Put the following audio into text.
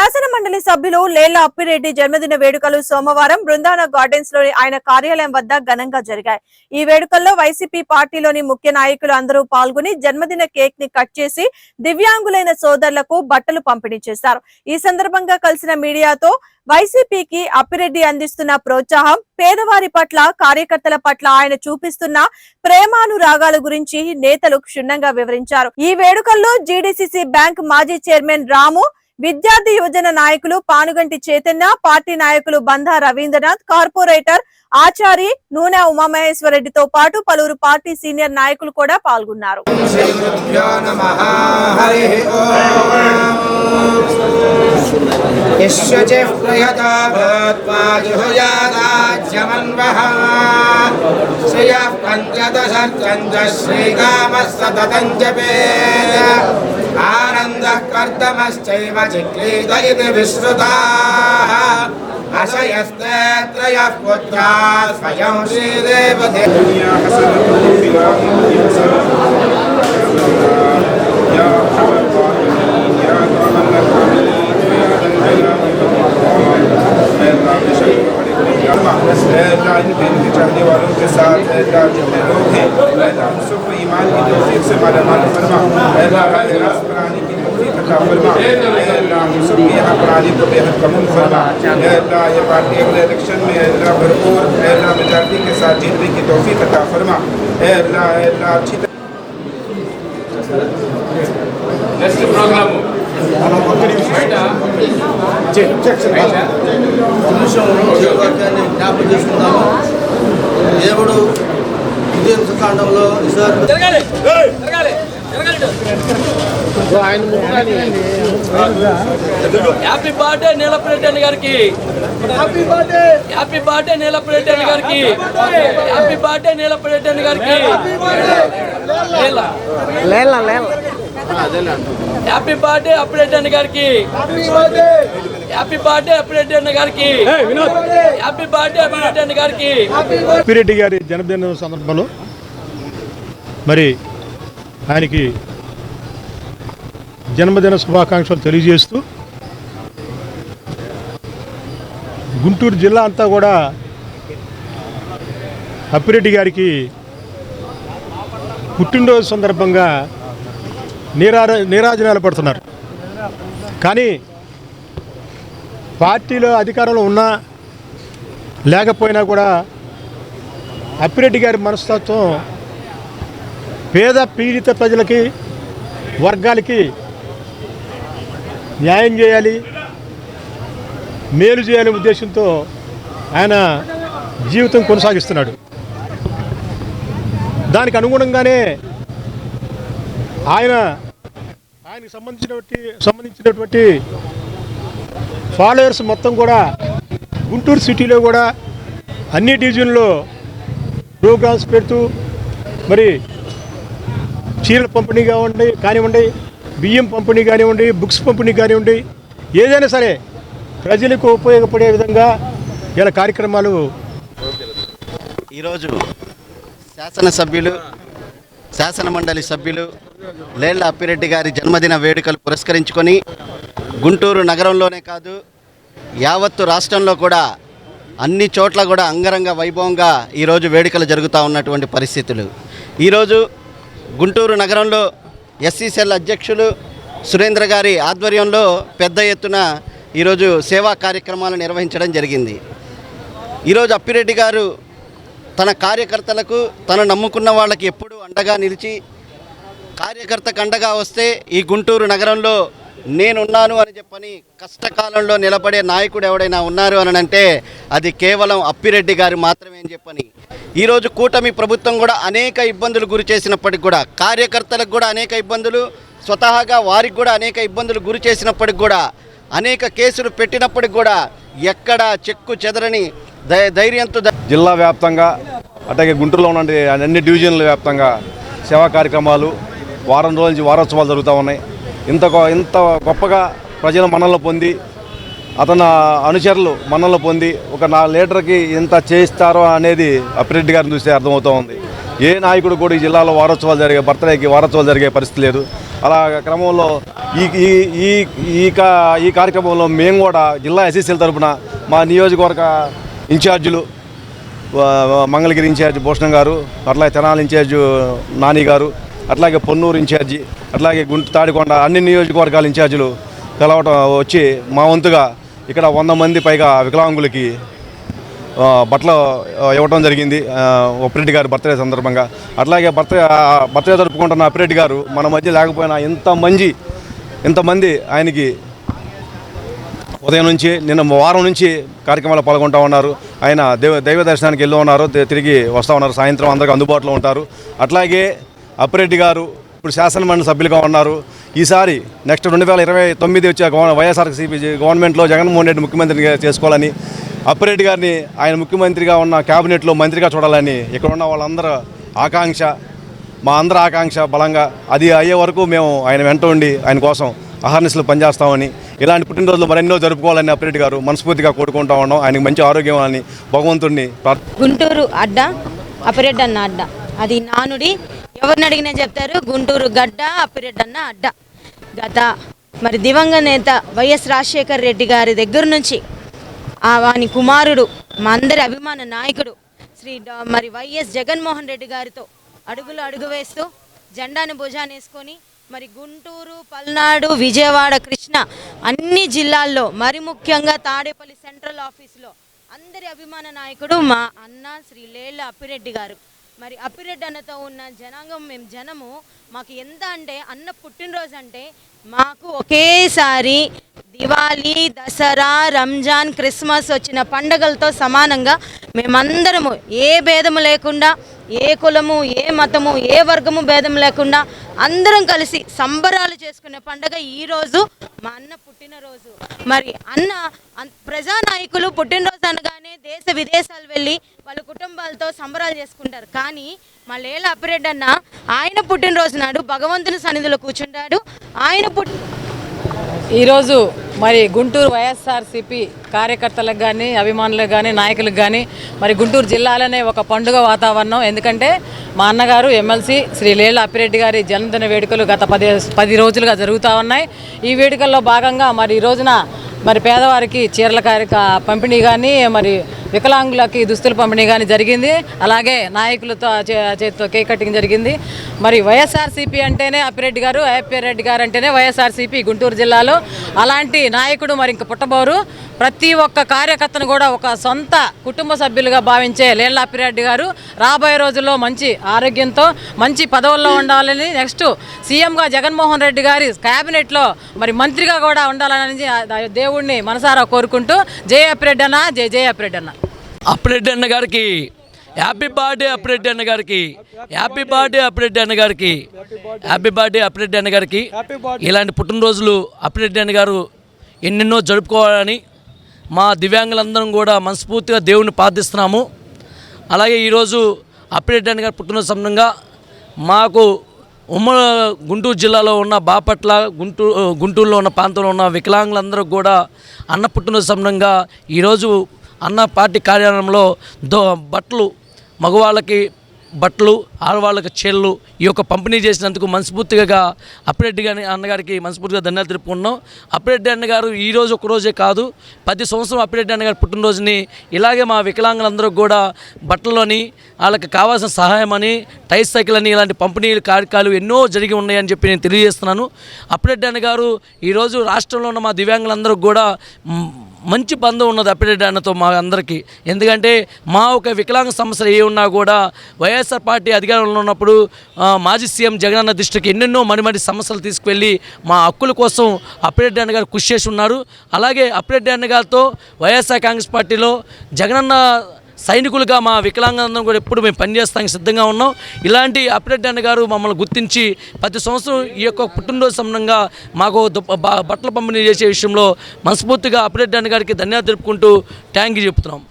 శాసన మండలి సభ్యులు లేళ్ళ అప్పిరెడ్డి జన్మదిన వేడుకలు సోమవారం బృందావన గార్డెన్స్లోని ఆయన కార్యాలయం వద్ద ఘనంగా జరిగాయి. ఈ వేడుకల్లో వైసీపీ పార్టీలోని ముఖ్య నాయకులు అందరూ పాల్గొని జన్మదిన కేక్ని కట్ చేసి దివ్యాంగులైన సోదరులకు బట్టలు పంపిణీ చేశారు. ఈ సందర్భంగా కలిసిన మీడియాతో వైసీపీకి అప్పిరెడ్డి అందిస్తున్న ప్రోత్సాహం పేదవారి పట్ల కార్యకర్తల పట్ల ఆయన చూపిస్తున్న ప్రేమానురాగాల గురించి నేతలు క్షుణ్ణంగా వివరించారు. ఈ వేడుకల్లో జీడీసీసీ బ్యాంక్ మాజీ చైర్మన్ రాము విద్యార్థి యువజన నాయకులు పానుగంటి చైతన్య పార్టీ నాయకులు బంధా రవీంద్రనాథ్ కార్పొరేటర్ ఆచారి నూనె ఉమామహేశ్వరరెడ్డితో పాటు పలువురు పార్టీ సీనియర్ నాయకులు కూడా పాల్గొన్నారు. శ్రీకామ సతతం జపే छन्दः कर्दमश्चैव चिक्रीत इति विश्रुताः। अशयस्ते त्रयः पुत्रा स्वयं श्रीदेवते। के चाहने वालों के साथ जितने लोग हैं ईमान की तोफीक से माला माल फरमा। की तौफीक अता फरमा अल्लाह हम सबको यहाँ पर आने को बेहद कबूल फरमा अल्लाह ये पार्टी अगले इलेक्शन में अल्लाह भरपूर अल्लाह मेजॉरिटी के साथ जीतने की तौफीक अता फरमा अल्लाह अल्लाह अच्छी నెక్స్ట్ ప్రోగ్రాము బయట నిమిషం జీవవాక్యాన్ని జ్ఞాపకం చేసుకుందాము దేవుడు ఇదే కాండంలో ఈసారి జరగాలి జరగాలి హ్యాపీ బర్త్డే నీలప్రెడ్డి గారికి happy birthday happy birthday Neelapreddy గారికి హ్యాపీ బర్త్డే నీలప్రెడ్డి గారికి లేలా హ్యాపీ బర్త్డే అప్రెడ్డి గారికి హ్యాపీ బర్త్డే గారికి హ్యాపీ బర్త్డే అప్రెడ్డి గారికి పిరెడ్డి గారి జన్మదిన సందర్భంలో మరి ఆయనకి జన్మదిన శుభాకాంక్షలు తెలియజేస్తూ గుంటూరు జిల్లా అంతా కూడా అప్పిరెడ్డి గారికి పుట్టినరోజు సందర్భంగా నీరా నీరాజనాలు పడుతున్నారు. కానీ పార్టీలో అధికారంలో ఉన్నా లేకపోయినా కూడా అప్పిరెడ్డి గారి మనస్తత్వం పేద పీడిత ప్రజలకి వర్గాలకి న్యాయం చేయాలి మేలు చేయాలనే ఉద్దేశంతో ఆయన జీవితం కొనసాగిస్తున్నాడు. దానికి అనుగుణంగానే ఆయన ఆయనకు సంబంధించినటువంటి సంబంధించినటువంటి ఫాలోయర్స్ మొత్తం కూడా గుంటూరు సిటీలో కూడా అన్ని డివిజన్లో ప్రోగ్రామ్స్ పెడుతూ మరి చీరల పంపిణీ కావండి కానివ్వండి బియ్యం పంపిణీ కానివ్వండి బుక్స్ పంపిణీ కానివ్వండి ఏదైనా సరే ప్రజలకు ఉపయోగపడే విధంగా ఇలా కార్యక్రమాలు ఈరోజు శాసనసభ్యులు శాసన మండలి సభ్యులు లేళ్ళ అప్పిరెడ్డి గారి జన్మదిన వేడుకలు పురస్కరించుకొని గుంటూరు నగరంలోనే కాదు యావత్తు రాష్ట్రంలో కూడా అన్ని చోట్ల కూడా అంగరంగ వైభవంగా ఈరోజు వేడుకలు జరుగుతూ ఉన్నటువంటి పరిస్థితులు. ఈరోజు గుంటూరు నగరంలో ఎస్సీసీఎల్ అధ్యక్షులు సురేంద్ర గారి ఆధ్వర్యంలో పెద్ద ఎత్తున ఈరోజు సేవా కార్యక్రమాలు నిర్వహించడం జరిగింది. ఈరోజు అప్పిరెడ్డి గారు తన కార్యకర్తలకు తను నమ్ముకున్న వాళ్ళకి ఎప్పుడూ అండగా నిలిచి కార్యకర్తకు అండగా వస్తే ఈ గుంటూరు నగరంలో నేనున్నాను అని చెప్పని కష్టకాలంలో నిలబడే నాయకుడు ఎవడైనా ఉన్నారు అని అంటే అది కేవలం అప్పిరెడ్డి గారు మాత్రమే అని చెప్పని. ఈరోజు కూటమి ప్రభుత్వం కూడా అనేక ఇబ్బందులు గురి చేసినప్పటికి కూడా కార్యకర్తలకు కూడా అనేక ఇబ్బందులు స్వతహాగా వారికి కూడా అనేక ఇబ్బందులు గురి చేసినప్పటికి కూడా అనేక కేసులు పెట్టినప్పటికి కూడా ఎక్కడ చెక్కు చెదరని ధైర్యంతో జిల్లా వ్యాప్తంగా అట్లాగే గుంటూరులో ఉన్న అన్ని డివిజన్ల వ్యాప్తంగా సేవా కార్యక్రమాలు వారం రోజుల నుంచి వారోత్సవాలు జరుగుతూ ఉన్నాయి. ఇంత ఇంత గొప్పగా ప్రజల మన్నలు పొంది అతను అనుచరులు మన్నలు పొంది ఒక నా లీడర్కి ఎంత చేయిస్తారో అనేది అప్పిరెడ్డి గారిని చూస్తే అర్థమవుతూ ఉంది. ఏ నాయకుడు కూడా ఈ జిల్లాలో వారోత్సవాలు జరిగే బర్త్డేకి వారోత్సవాలు జరిగే పరిస్థితి లేదు. అలా క్రమంలో ఈ ఈ ఈ ఈ ఈ కార్యక్రమంలో మేము కూడా జిల్లా ఎస్ఎస్సీల తరపున మా నియోజకవర్గ ఇన్ఛార్జీలు మంగళగిరి ఇన్ఛార్జ్ భూషణం గారు అట్లా తెనాలి ఇన్ఛార్జ్ నాని గారు అట్లాగే పొన్నూరు ఇన్ఛార్జి అట్లాగే గుంట తాడికొండ అన్ని నియోజకవర్గాల ఇన్ఛార్జీలు కలవటం వచ్చి మా వంతుగా ఇక్కడ వంద మంది పైగా వికలాంగులకి బట్టలు ఇవ్వటం ఇవ్వడం జరిగింది అప్రెడ్డి గారు బర్త్డే సందర్భంగా. అట్లాగే బర్త్డే బర్త్డే జరుపుకుంటున్న అప్పిరెడ్డి గారు మన మధ్య లేకపోయినా ఇంత మంది ఇంతమంది ఆయనకి ఉదయం నుంచి నిన్న వారం నుంచి కార్యక్రమాలు పాల్గొంటూ ఉన్నారు. ఆయన దైవ దైవ దర్శనానికి వెళ్ళి ఉన్నారు తిరిగి వస్తూ ఉన్నారు. సాయంత్రం అందరికీ అందుబాటులో ఉంటారు. అట్లాగే అప్పిరెడ్డి గారు ఇప్పుడు శాసనమండలి సభ్యులుగా ఉన్నారు. ఈసారి నెక్స్ట్ రెండు వేల ఇరవై తొమ్మిది వచ్చే వైఎస్ఆర్సీపీ గవర్నమెంట్లో జగన్మోహన్ రెడ్డి ముఖ్యమంత్రిగా చేసుకోవాలని అప్పిరెడ్డి గారిని ఆయన ముఖ్యమంత్రిగా ఉన్న క్యాబినెట్లో మంత్రిగా చూడాలని ఇక్కడ ఉన్న వాళ్ళందరూ ఆకాంక్ష మా అందరి ఆకాంక్ష బలంగా అది అయ్యే వరకు మేము ఆయన వెంట ఉండి ఆయన కోసం అహర్నిశలు పనిచేస్తామని ఇలాంటి పుట్టినరోజులు మరెన్నో జరుపుకోవాలని అప్పిరెడ్డి గారు మనస్ఫూర్తిగా కోరుకుంటా ఉన్నాం. ఆయనకు మంచి ఆరోగ్యం అని భగవంతుడిని గుంటూరు అడ్డా అప్పిరెడ్డి అన్న అడ్డా. అది నానుడి. ఎవరిని అడిగినా చెప్తారు గుంటూరు గడ్డ అప్పిరెడ్డి అన్న అడ్డ. గత మరి దివంగత నేత వైఎస్ రాజశేఖర్ రెడ్డి గారి దగ్గర నుంచి ఆ వాని కుమారుడు మా అందరి అభిమాన నాయకుడు శ్రీ మరి వైఎస్ జగన్మోహన్ రెడ్డి గారితో అడుగులు అడుగు వేస్తూ జెండాను భుజాన్ని వేసుకొని మరి గుంటూరు పల్నాడు విజయవాడ కృష్ణ అన్ని జిల్లాల్లో మరి ముఖ్యంగా తాడేపల్లి సెంట్రల్ ఆఫీసులో అందరి అభిమాన నాయకుడు మా అన్న శ్రీ లేళ్ళ అప్పిరెడ్డి గారు. మరి అప్పిరెడ్డి అన్నతో ఉన్న జనాంగం మేము జనము మాకు ఎంత అంటే అన్న పుట్టినరోజు అంటే మాకు ఒకేసారి దివాళీ దసరా రంజాన్ క్రిస్మస్ వచ్చిన పండగలతో సమానంగా మేమందరము ఏ భేదము లేకుండా ఏ కులము ఏ మతము ఏ వర్గము భేదం లేకుండా అందరం కలిసి సంబరాలు చేసుకునే పండగ ఈరోజు మా అన్న పుట్టినరోజు. మరి అన్న అన్- ప్రజానాయకులు పుట్టినరోజు అనగానే దేశ విదేశాలు వెళ్ళి వాళ్ళ కుటుంబాలతో సంబరాలు చేసుకుంటారు. కానీ మా లేల అప్పిరెడ్డి అన్న ఆయన పుట్టినరోజు నాడు భగవంతుని సన్నిధిలో కూర్చుంటాడు. ఆయన పుట్టి ఈరోజు మరి గుంటూరు వైఎస్ఆర్సీపీ కార్యకర్తలకు కానీ అభిమానులకు కానీ నాయకులకు కానీ మరి గుంటూరు జిల్లాలోనే ఒక పండుగ వాతావరణం. ఎందుకంటే మా అన్నగారు ఎమ్మెల్సీ శ్రీ లేళ్ళ అప్పిరెడ్డి గారి జన్మదిన వేడుకలు గత పది పది రోజులుగా జరుగుతూ ఉన్నాయి. ఈ వేడుకల్లో భాగంగా మరి ఈ రోజున మరి పేదవారికి చీరల కార్యక పంపిణీ కానీ మరి వికలాంగులకి దుస్తుల పంపిణీ కానీ జరిగింది. అలాగే నాయకులతో చే- చేతితో కేక్ కటింగ్ జరిగింది. మరి వైఎస్ఆర్సీపీ అంటేనే అప్పిరెడ్డి గారు అప్పిరెడ్డి గారు అంటేనే వైఎస్ఆర్సీపీ గుంటూరు జిల్లాలో. అలాంటి నాయకుడు మరి ఇంక పుట్టబోరు. ప్రతి ఒక్క కార్యకర్తను కూడా ఒక సొంత కుటుంబ సభ్యులుగా భావించే లేళ్ళ అప్పిరెడ్డి గారు రాబోయే రోజుల్లో మంచి ఆరోగ్యంతో మంచి పదవుల్లో ఉండాలని నెక్స్ట్ సీఎంగా జగన్మోహన్ రెడ్డి గారి క్యాబినెట్లో మరి మంత్రిగా కూడా ఉండాలని దేవుణ్ణి మనసారా కోరుకుంటూ జయ అప్పిరెడ్డి అన్న జయ జయ అప్పిరెడ్డి అన్న అప్రెడ్డి అన్న గారికి. హ్యాపీ బర్త్డే అప్రెడ్డి అన్న గారికి. హ్యాపీ బర్త్డే అప్రెడ్డి అన్న గారికి. హ్యాపీ బర్త్డే అప్రెడ్డి అన్న గారికి. ఇలాంటి పుట్టినరోజులు అప్రెడ్డి అన్న గారు ఎన్నెన్నో జరుపుకోవాలని మా దివ్యాంగులందరం కూడా మనస్ఫూర్తిగా దేవుణ్ణి ప్రార్థిస్తున్నాము. అలాగే ఈరోజు అప్రెడ్డి అన్న గారి పుట్టినరోజు సందర్భంగా మాకు ఉమ్మడి గుంటూరు జిల్లాలో ఉన్న బాపట్ల గుంటూరు గుంటూరులో ఉన్న ప్రాంతంలో ఉన్న వికలాంగులందరూ కూడా అన్న పుట్టినరోజు సందర్భంగా ఈరోజు అన్న పార్టీ కార్యాలయంలో దో బట్టలు మగవాళ్ళకి బట్టలు ఆడవాళ్ళకి చెల్లు ఈ యొక్క పంపిణీ చేసినందుకు మనస్ఫూర్తిగా అప్పిరెడ్డి గారి అన్నగారికి మనస్ఫూర్తిగా ధన్యవాదాలు తెలుపుకున్నాం అప్పిరెడ్డి అన్నగారు ఈ రోజు ఒక రోజే కాదు ప్రతి సంవత్సరం అప్పిరెడ్డి అన్నగారి పుట్టినరోజుని ఇలాగే మా వికలాంగులందరూ కూడా బట్టలని వాళ్ళకి కావాల్సిన సహాయం అని టైర్ సైకిల్ అని ఇలాంటి పంపిణీలు కార్యక్రమాలు ఎన్నో జరిగి ఉన్నాయని చెప్పి నేను తెలియజేస్తున్నాను. అప్పిరెడ్డి అన్నగారు ఈరోజు రాష్ట్రంలో ఉన్న మా దివ్యాంగులందరూ కూడా మంచి బంధం ఉన్నది అప్పిరెడ్డి అన్నతో మా అందరికీ. ఎందుకంటే మా ఒక వికలాంగ సమస్యలు ఏ ఉన్నా కూడా వైఎస్ఆర్ పార్టీ అధికారంలో ఉన్నప్పుడు మాజీ సీఎం జగనన్న దృష్టికి ఎన్నెన్నో మరిమరి సమస్యలు తీసుకువెళ్ళి మా హక్కుల కోసం అప్పిరెడ్డి అన్న గారు కృషి చేసి ఉన్నారు. అలాగే అప్పిరెడ్డి అన్న గారితో వైఎస్ఆర్ కాంగ్రెస్ పార్టీలో జగనన్న సైనికులుగా మా వికలాంగులందరం కూడా ఎప్పుడు మేము పనిచేస్తానికి సిద్ధంగా ఉన్నాం. ఇలాంటి అప్డేట్ అన్న గారు మమ్మల్ని గుర్తించి ప్రతి సంవత్సరం ఈ యొక్క పుట్టినరోజు సంబంధంగా మాకు బట్టల పంపిణీ చేసే విషయంలో మనస్ఫూర్తిగా అప్డేట్ అన్న గారికి ధన్యవాదాలు తెలుపుకుంటూ థ్యాంక్ యూ చెప్తున్నాం.